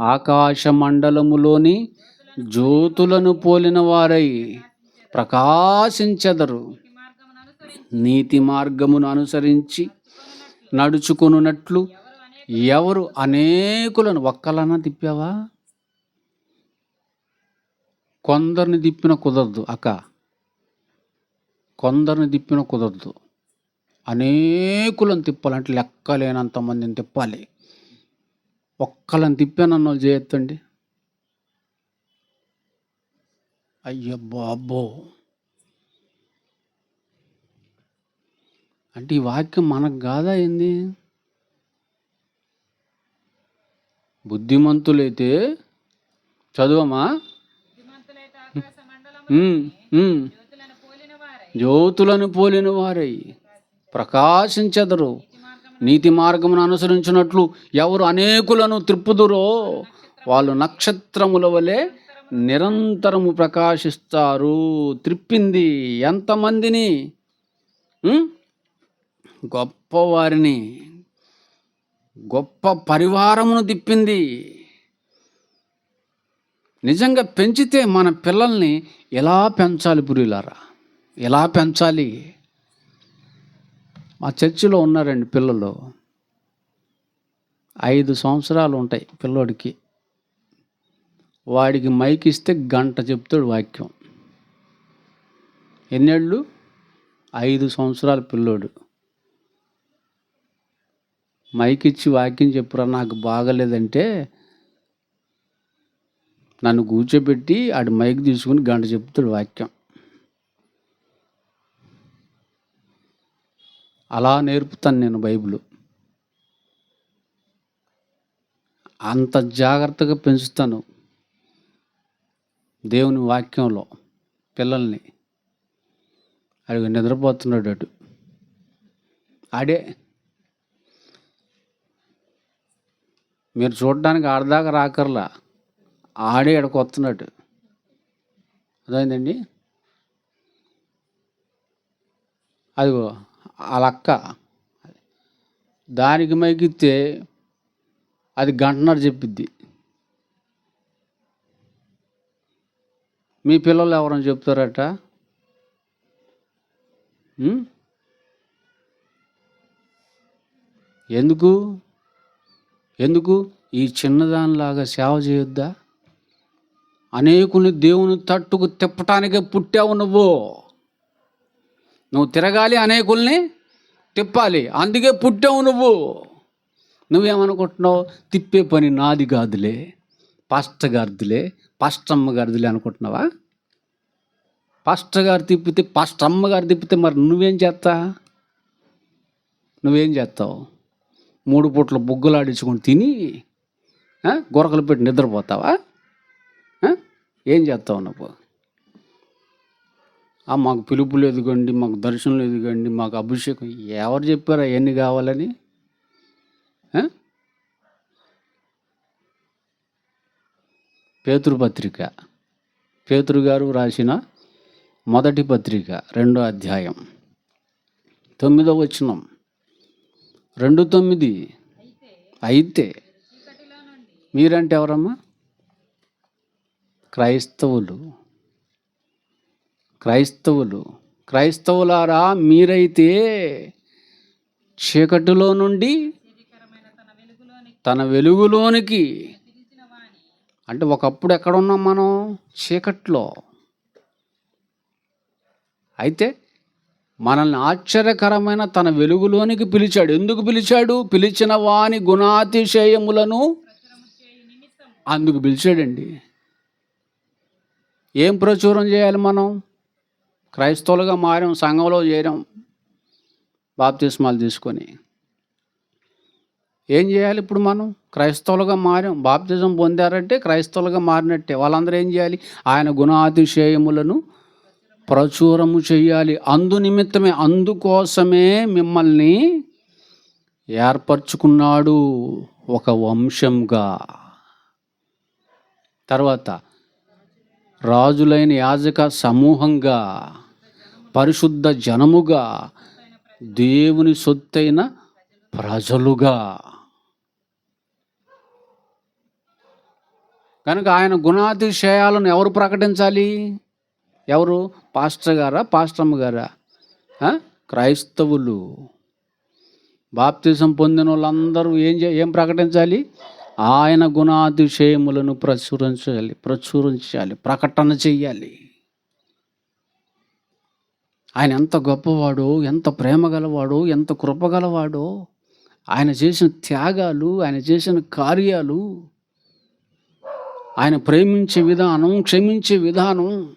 ఆకాశ మండలములోని జ్యోతులను పోలిన వారై ప్రకాశించెదరు. నీతి మార్గమును అనుసరించి నడుచుకున్నట్లు ఎవరు అనేకులను ఒక్కలన్నా తిప్పావా? కొందరిని తిప్పిన కుదరదు అక్క. కొందరిని తిప్పిన కుదరదు. అనేకులను తిప్పాలంటే లెక్కలేనంత మందిని తిప్పాలి. ఒక్కలను తిప్పానన్న వాళ్ళు చేయొద్దండి. అయ్య బాబో. అంటే ఈ వాక్యం మనకు కాదా ఏంది? బుద్ధిమంతులైతే చదువమా. జ్యోతులను పోలిన వారై. ప్రకాశించెదరు. నీతి మార్గమును అనుసరించినట్లు ఎవరు అనేకులను త్రిప్పుదురో వాళ్ళు నక్షత్రముల వలె నిరంతరము ప్రకాశిస్తారు. త్రిప్పింది ఎంతమందిని? గొప్పవారిని. గొప్ప పరివారమును తిప్పింది. నిజంగా పెంచితే మన పిల్లల్ని ఎలా పెంచాలి పురిలారా? ఎలా పెంచాలి? మా చర్చిలో ఉన్నారండి పిల్లలు. ఐదు సంవత్సరాలు ఉంటాయి పిల్లోడికి. వాడికి మైక్ ఇస్తే గంట చెప్తాడు వాక్యం. ఎన్నేళ్ళు? ఐదు సంవత్సరాల పిల్లోడు. మైక్ ఇచ్చి వాక్యం చెప్పురా నాకు బాగలేదంటే నన్ను కూర్చోబెట్టి ఆడి మైక్ తీసుకుని గంట చెప్తాడు వాక్యం. అలా నేర్పుతాను నేను బైబిల్. అంత జాగ్రత్తగా పెంచుతాను దేవుని వాక్యంలో పిల్లల్ని. అడిగి నిద్రపోతున్నాడు అటు. ఆడే. మీరు చూడడానికి ఆడదాకా రాకర్లా. ఆడే ఇక్కడికి వస్తున్నాడు. అదేంటండి అదిగో. వాళ్ళ అక్క దానికి మైకిస్తే అది గంటన్నర చెప్పిద్ది. మీ పిల్లలు ఎవరైనా చెప్తారట? ఎందుకు? ఎందుకు? ఈ చిన్నదానిలాగా సేవ చేయొద్దా? అనేకుని దేవుని తట్టుకు తిప్పటానికే పుట్టావు నువ్వు. నువ్వు తిరగాలి అనేకుల్ని తిప్పాలి. అందుకే పుట్టావు నువ్వు. నువ్వేమనుకుంటున్నావు? తిప్పే పని నాది కాదులే. పాస్టర్ గారిదిలే పాస్టమ్మ గారిదిలే అనుకుంటున్నావా? పాస్టర్ గారు తిప్పితే పాస్టర్ అమ్మగారు తిప్పితే మరి నువ్వేం చేస్తా? నువ్వేం చేస్తావు? మూడు పూట్ల బొగ్గులాడించుకొని తిని గొరకలు పెట్టి నిద్రపోతావా? ఏం చేస్తావు నువ్వు? మాకు పిలుపులు ఎదుగండి మాకు దర్శనం ఎదుగండి మాకు అభిషేకం ఎవరు చెప్పారు ఎన్ని కావాలని? పేతృపత్రిక పేతురు గారు రాసిన మొదటి పత్రిక రెండో అధ్యాయం. తొమ్మిదో వచనం. రెండు తొమ్మిది. అయితే మీరంటే ఎవరమ్మా? క్రైస్తవులు. క్రైస్తవులు క్రైస్తవులారా మీరైతే చీకటిలో నుండి తన వెలుగులోనికి అంటే ఒకప్పుడు ఎక్కడ ఉన్నాం మనం? చీకట్లో. అయితే మనల్ని ఆశ్చర్యకరమైన తన వెలుగులోనికి పిలిచాడు. ఎందుకు పిలిచాడు? పిలిచిన వాని గుణాతిశయములను అందుకు పిలిచాడండి. ఏం ప్రచురం చేయాలి మనం? క్రైస్తవులుగా మారాం సంఘంలో చేరాం బాప్తిస్మాలు తీసుకొని. ఏం చేయాలి ఇప్పుడు మనం? క్రైస్తవులుగా మారాం బాప్తిజం పొందారంటే క్రైస్తవులుగా మారినట్టే. వాళ్ళందరూ ఏం చేయాలి? ఆయన గుణాతిశయములను ప్రచురము చేయాలి. అందు నిమిత్తమే అందుకోసమే మిమ్మల్ని ఏర్పరచుకున్నాడు ఒక వంశంగా. తర్వాత రాజులైన యాజక సమూహంగా పరిశుద్ధ జనముగా దేవుని సొత్తైన ప్రజలుగా. కనుక ఆయన గుణాతిశయాలను ఎవరు ప్రకటించాలి? ఎవరు? పాస్టర్ గారా? పాస్టమ్మ గారా? క్రైస్తవులు. బాప్తిజం పొందిన వాళ్ళందరూ ఏం చే ఏం ప్రకటించాలి? ఆయన గుణాతిశయములను ప్రచురించాలి ప్రచురించాలి ప్రకటన చెయ్యాలి. ఆయన ఎంత గొప్పవాడో ఎంత ప్రేమ గలవాడో ఎంత కృపగలవాడో ఆయన చేసిన త్యాగాలు ఆయన చేసిన కార్యాలు ఆయన ప్రేమించే విధానం క్షమించే విధానం